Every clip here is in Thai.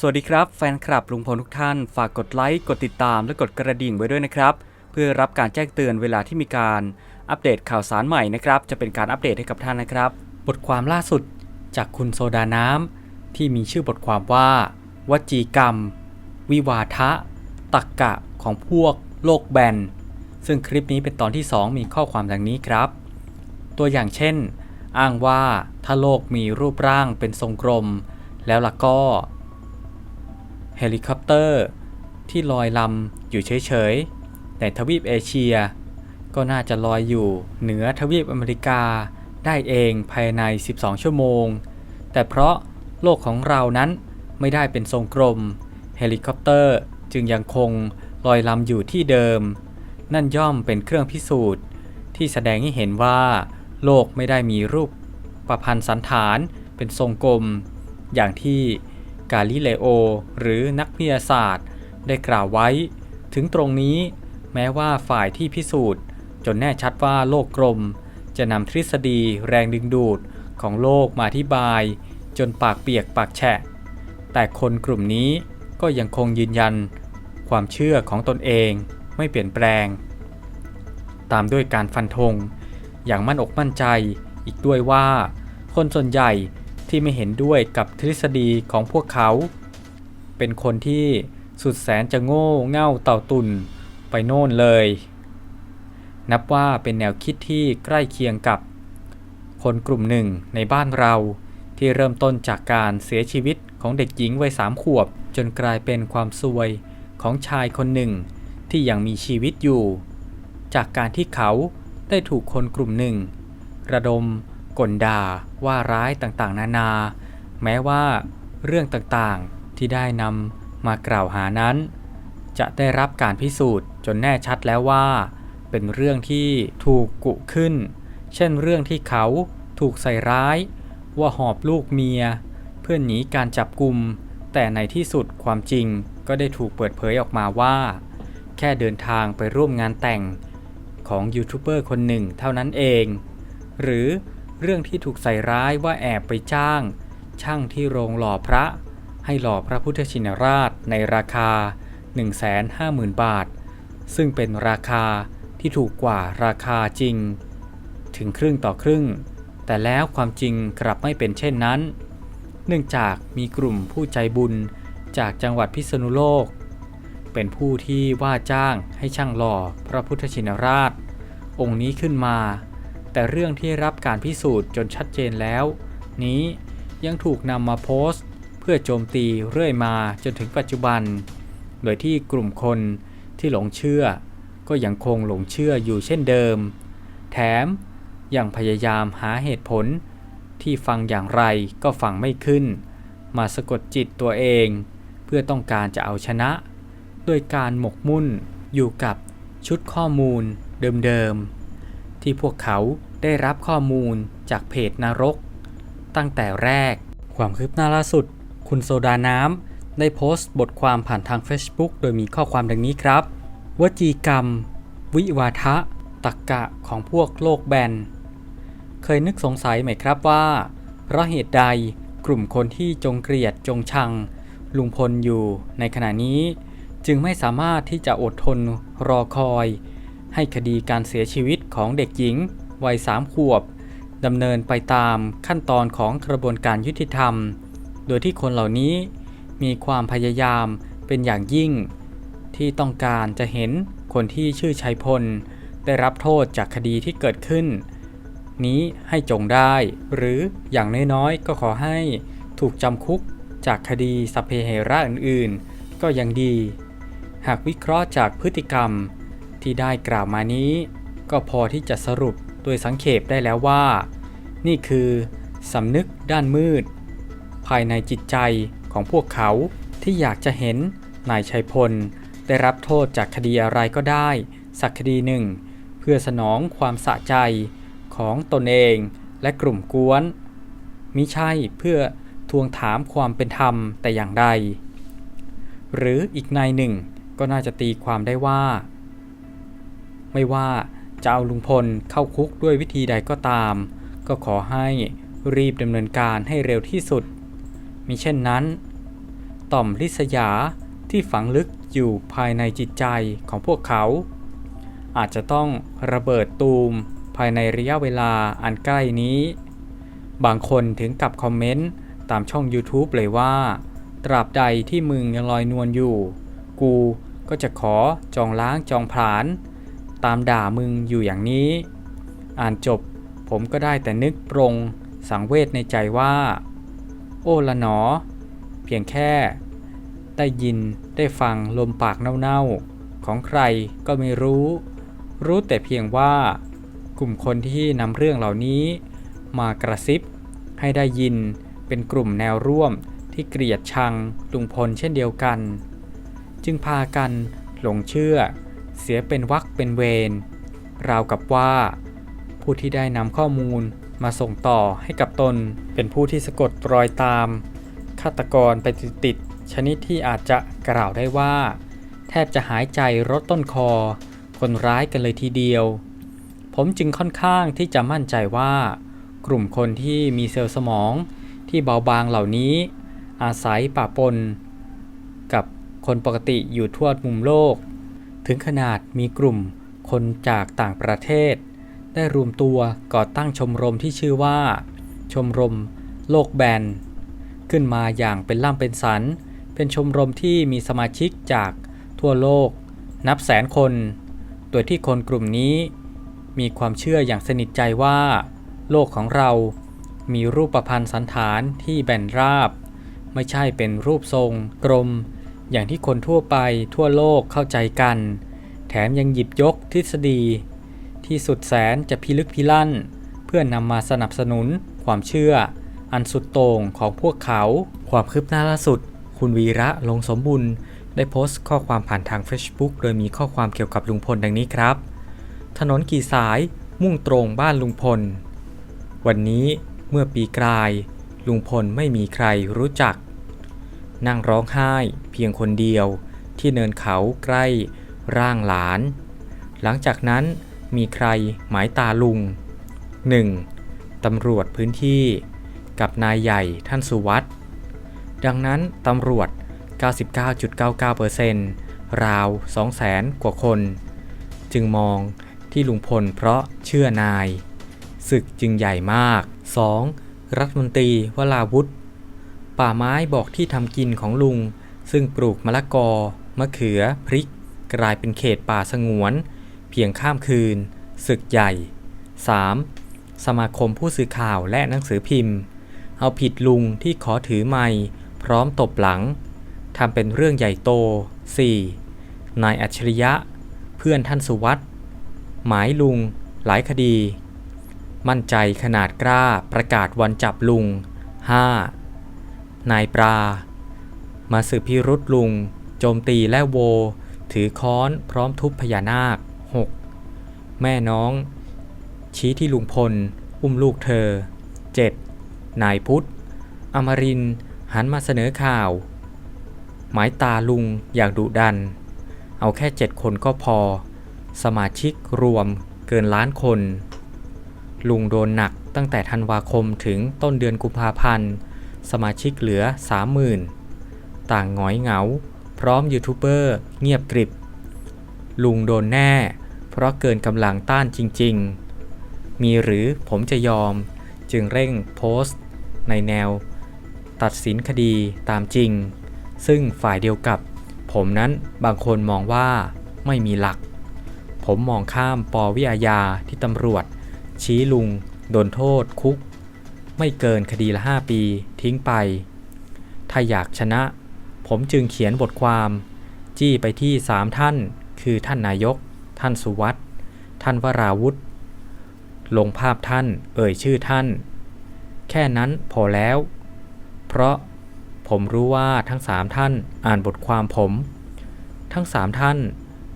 สวัสดีครับแฟนคลับลุงพลทุกท่าน ฝากกดไลค์ กดติดตามและกดกระดิ่งไว้ด้วยนะครับ เพื่อรับการแจ้งเตือนเวลาที่มีการอัปเดตข่าวสารใหม่นะครับ จะเป็นการอัปเดตให้กับท่านนะครับ บทความล่าสุดจากคุณโซดาน้ำที่มีชื่อบทความว่า วจีกรรม วิวาทะ ตักกะของพวกโลกแบน ซึ่งคลิปนี้เป็นตอนที่ 2 มีข้อความดังนี้ครับ ตัวอย่างเช่น อ้างว่าถ้าโลกมีรูปร่างเป็นทรงกลมแล้วล่ะก็ เฮลิคอปเตอร์ ที่ลอยลำอยู่เฉยๆ ในทวีปเอเชีย ก็น่าจะลอยอยู่เหนือทวีปอเมริกาได้เองภายใน 12 ชั่วโมง แต่เพราะโลกของเรานั้นไม่ได้เป็นทรงกลม เฮลิคอปเตอร์จึงยังคงลอยลำอยู่ที่เดิม นั่นย่อมเป็นเครื่องพิสูจน์ ที่แสดงให้เห็นว่า โลกไม่ได้มีรูปประพันธ์สันฐานเป็นทรงกลม อย่างที่ กาลิเลโอ หรือนักวิทยาศาสตร์ ได้กล่าวไว้ ถึงตรงนี้แม้ว่าฝ่ายที่พิสูจน์ จนแน่ชัดว่าโลกกลม จะนำทฤษฎีแรงดึงดูดของโลกมาอธิบาย จนปากเปียกปากแฉะ แต่คนกลุ่มนี้ก็ยังคงยืนยัน ความเชื่อของตนเองไม่เปลี่ยนแปลง ตามด้วยการฟันธงอย่างมั่นอกมั่นใจอีกด้วยว่า คนส่วนใหญ่ ที่ไม่เห็นด้วยกับทฤษฎีของพวกเขา เป็นคนที่สุดแสนจะโง่เง่าเต่าตุนไปโน่นเลย นับว่าเป็นแนวคิดที่ใกล้เคียงกับ คนกลุ่มหนึ่งในบ้านเราที่เริ่มต้นจากการเสียชีวิตของเด็กหญิงวัยสามขวบ จนกลายเป็นความซวยของชายคนหนึ่งที่ยังมีชีวิตอยู่ จากการที่เขาได้ถูกคนกลุ่มหนึ่ง ระดม กลด่าว่าร้ายต่างๆ นานา แม้ว่าเรื่องต่างๆที่ได้นำมากล่าวหานั้น จะได้รับการพิสูจน์จนแน่ชัดแล้วว่า เป็นเรื่องที่ถูกกุขึ้น เช่นเรื่องที่เขาถูกใส่ร้าย ว่าหอบลูกเมีย เพื่อหนีการจับกลุ่มแต่ในที่สุดความจริงก็ได้ถูกเปิดเผยออกมาว่า แค่เดินทางไปร่วมงานแต่งของยูทูบเบอร์คนหนึ่งเท่านั้นเอง หรือ เรื่องที่ถูกใส่ร้ายว่าแอบไปจ้าง ช่างที่โรงหล่อพระ ให้หล่อพระพุทธชินราชในราคา 150,000 บาท ซึ่งเป็นราคาที่ถูกกว่าราคาจริง ถึงครึ่งต่อครึ่ง แต่แล้วความจริงกลับไม่เป็นเช่นนั้น เนื่องจากมีกลุ่มผู้ใจบุญจากจังหวัดพิษณุโลก เป็นผู้ที่ว่าจ้างให้ช่างหล่อพระพุทธชินราช องค์นี้ขึ้นมา แต่เรื่องที่รับการพิสูจน์จนชัดเจนแล้ว นี้ยังถูกนำมาโพสต์ เพื่อโจมตีเรื่อยมาจนถึงปัจจุบัน โดยที่กลุ่มคนที่หลงเชื่อ ก็ยังคงหลงเชื่ออยู่เช่นเดิม แถมยังพยายามหาเหตุผล ที่ฟังอย่างไรก็ฟังไม่ขึ้น มาสะกดจิตตัวเอง เพื่อต้องการจะเอาชนะ ด้วยการหมกมุ่นอยู่กับชุดข้อมูลเดิมๆ ที่พวกเขาได้รับข้อมูลจากเพจนรก ตั้งแต่แรก ความคืบหน้าล่าสุด คุณโซดาน้ำได้โพสต์บทความผ่านทาง Facebook โดยมีข้อความดังนี้ครับ วจีกรรม วิวาทะตักกะของพวกโลกแบน เคยนึกสงสัยไหมครับว่า เพราะเหตุใดกลุ่มคนที่จงเกลียดจงชัง ลุงพลอยู่ในขณะนี้ จึงไม่สามารถที่จะอดทนรอคอย ให้คดีการเสียชีวิตของเด็กหญิง วัยสามขวบดำเนินไปตามขั้นตอนของกระบวนการยุติธรรม โดยที่คนเหล่านี้มีความพยายามเป็นอย่างยิ่ง ที่ต้องการจะเห็นคนที่ชื่อชัยพล ได้รับโทษจากคดีที่เกิดขึ้น นี้ให้จงได้ หรืออย่างน้อยๆก็ขอให้ถูกจำคุกจากคดีสพเพเหระอื่นๆ ก็ยังดี หากวิเคราะห์จากพฤติกรรม ที่ได้กล่าวมานี้ ก็พอที่จะสรุปโดยสังเขปได้แล้วว่า นี่คือสำนึกด้านมืด ภายในจิตใจของพวกเขาที่อยากจะเห็นนายชัยพล ได้รับโทษจากคดีอะไรก็ได้ สักคดีหนึ่ง เพื่อสนองความสะใจของตนเองและกลุ่มกวนมิใช่เพื่อทวงถามความเป็นธรรมแต่อย่างใด หรืออีกนายหนึ่งก็น่าจะตีความได้ว่า ไม่ว่าจะเอาลุงพลเข้าคุกด้วยวิธีใดก็ตาม ก็ขอให้รีบดำเนินการให้เร็วที่สุด มิเช่นนั้น ต่อมลิษยาที่ฝังลึกอยู่ภายในจิตใจของพวกเขา อาจจะต้องระเบิดตูมภายในระยะเวลาอันใกล้นี้ บางคนถึงกับคอมเมนต์ตามช่อง YouTube เลยว่า ตราบใดที่มึงยังลอยนวลอยู่ กูก็จะขอจองล้างจองผลาญ ตามด่ามึงอยู่อย่างนี้ อ่านจบผมก็ได้แต่นึกปรงสังเวชในใจว่า โอ้ละหนอ เพียงแค่ ได้ยินได้ฟังลมปากเน่าๆ ของใครก็ไม่รู้ รู้แต่เพียงว่า กลุ่มคนที่นำเรื่องเหล่านี้ มากระซิบ ให้ได้ยินเป็นกลุ่มแนวร่วมที่เกลียดชังลุงพลเช่นเดียวกัน จึงพากันหลงเชื่อ เสียเป็นวักเป็นเวรราวกับว่า ผู้ที่ได้นำข้อมูลมาส่งต่อให้กับตน เป็นผู้ที่สะกดรอยตาม ฆาตกรไปติดๆชนิดที่อาจจะกล่าวได้ว่า แทบจะหายใจรดต้นคอ คนร้ายกันเลยทีเดียว ผมจึงค่อนข้างที่จะมั่นใจว่า กลุ่มคนที่มีเซลล์สมองที่เบาบางเหล่านี้ อาศัยปะปน กับคนปกติอยู่ทั่วมุมโลก ถึงขนาดมีกลุ่มคนจากต่างประเทศ ได้รวมตัวก่อตั้งชมรมที่ชื่อว่า ชมรมโลกแบน ขึ้นมาอย่างเป็นล่ำเป็นสัน เป็นชมรมที่มีสมาชิกจากทั่วโลก นับแสนคน โดยที่คนกลุ่มนี้ มีความเชื่ออย่างสนิทใจว่า โลกของเรา มีรูปประพันธ์สันฐานที่แบนราบ ไม่ใช่เป็นรูปทรง กลม อย่างที่คนทั่วไปทั่วโลกเข้าใจกัน แถมยังหยิบยกทฤษฎี ที่สุดแสนจะพิลึกพิลั่น เพื่อนนำมาสนับสนุนความเชื่อ อันสุดโต่งของพวกเขา ความคืบหน้าล่าสุด คุณวีระลงสมบุญได้โพสต์ข้อความผ่านทาง Facebook โดยมีข้อความเกี่ยวกับลุงพลดังนี้ครับ ถนนกี่สายมุ่งตรงบ้านลุงพล วันนี้เมื่อปีกลาย ลุงพลไม่มีใครรู้จัก นั่งร้องไห้เพียงคนเดียวที่เนินเขาใกล้ร่างหลาน หลังจากนั้นมีใครหมายตาลุง 1. ตำรวจพื้นที่กับนายใหญ่ท่านสุวัตดังนั้นตำรวจ 99.99%ราว 200,000 กว่าคน จึงมองที่ลุงพลเพราะเชื่อนาย ศึกจึงใหญ่มาก 2. รัฐมนตรีวราวุธ ป่าไม้บอกที่ทำกินของลุง ซึ่งปลูกมะละกอ มะเขือ พริก กลายเป็นเขตป่าสงวน เพียงข้ามคืน ศึกใหญ่ 3. สมาคมผู้สื่อข่าวและหนังสือพิมพ์ เอาผิดลุงที่ขอถือไม้พร้อมตบหลังทำเป็นเรื่องใหญ่โต 4. นายอัจฉริยะ เพื่อนท่านสุวัตหมายลุง หลายคดี มั่นใจขนาดกล้าประกาศวันจับลุง 5. นายปลา มาสืบพิรุษลุง โจมตีและโว ถือค้อนพร้อมทุบพญานาค 6. แม่น้อง ชี้ที่ลุงพล อุ้มลูกเธอ 7. นายพุทธ อมรินหันมาเสนอข่าว หมายตาลุงอย่างดุดัน เอาแค่เจ็ดคนก็พอ สมาชิกรวมเกินล้านคน ลุงโดนหนักตั้งแต่ธันวาคมถึงต้นเดือนกุมภาพันธ์ สมาชิกเหลือ 30,000 ต่างหงอยเหงา พร้อมยูทูบเบอร์เงียบกริบ ลุงโดนแน่ เพราะเกินกำลังต้านจริง ๆ มีหรือผมจะยอม จึงเร่งโพสต์ ในแนว ตัดสินคดีตามจริง ซึ่งฝ่ายเดียวกับ ผมนั้นบางคนมองว่าไม่มีหลัก ผมมองข้ามปวิอาญาที่ตำรวจ ชี้ลุง โดนโทษคุก ไม่เกินคดีละ 5 ปีทิ้งไป ถ้าอยากชนะ ผมจึงเขียนบทความ จี้ไปที่3ท่าน คือท่านนายก ท่านสุวัตท่านวราวุธ ลงภาพท่าน เอ่ยชื่อท่าน แค่นั้นพอแล้ว เพราะผมรู้ว่าทั้งสามท่านอ่านบทความผม ทั้งสามท่าน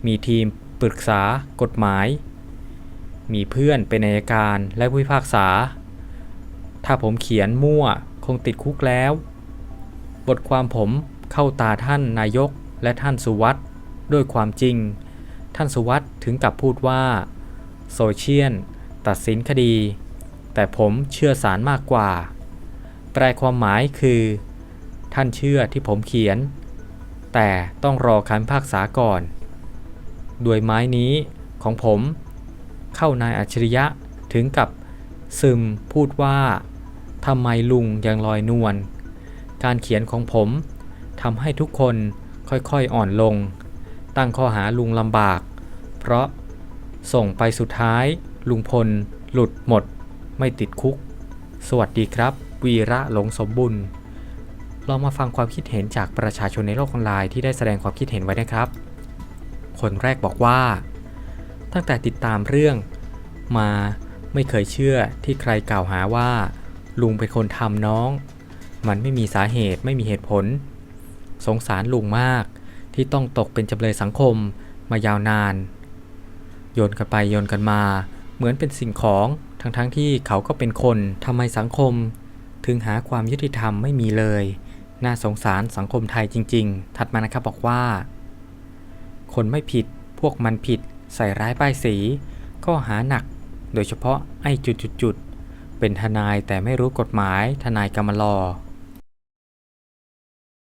มีทีมปรึกษากฎหมาย มีเพื่อนเป็นอัยการและผู้พิพากษา ถ้าผมเขียนมั่วคงติดคุกแล้ว บทความผมเข้าตาท่านนายกและท่านสุวัตด้วยความจริง ท่านสุวัตถึงกับพูดว่าโซเชียลตัดสินคดี แต่ผมเชื่อสารมากกว่า แปลความหมายคือ ท่านเชื่อที่ผมเขียน แต่ต้องรอคำพากษาก่อนด้วยไม้นี้ของผม เข้านายอัจฉริยะถึงกับซึมพูดว่า ทำไมลุงยังลอยนวล การเขียนของผมทำให้ทุกคนค่อยๆอ่อนลง ตั้งข้อหาลุงลำบาก เพราะส่งไปสุดท้าย ลุงพล หลุดหมด ไม่ติดคุก สวัสดีครับ วีระหลงสมบุญลองมาฟังความคิดเห็นจากประชาชนในโลกออนไลน์ที่ได้แสดงความคิดเห็นไว้นะครับ คนแรกบอกว่า ตั้งแต่ติดตามเรื่องมาไม่เคยเชื่อที่ใครกล่าวหาว่า ลุงเป็นคนทำน้อง มันไม่มีสาเหตุไม่มีเหตุผล สงสารลุงมากที่ต้องตกเป็นจำเลยสังคมมายาวนาน โยนกันไปโยนกันมา เหมือนเป็นสิ่งของทั้งๆทที่เขาก็เป็นคนทำไมสังคม ถึงหาความยุติธรรมไม่มีเลย น่าสงสารสังคมไทยจริง ๆ ถัดมานะครับบอกว่า คนไม่ผิดพวกมันผิดใส่ร้ายป้ายสี ก็หาหนัก โดยเฉพาะไอ้จุดๆๆ เป็นทนายแต่ไม่รู้กฎหมาย ทนายกรรมลอ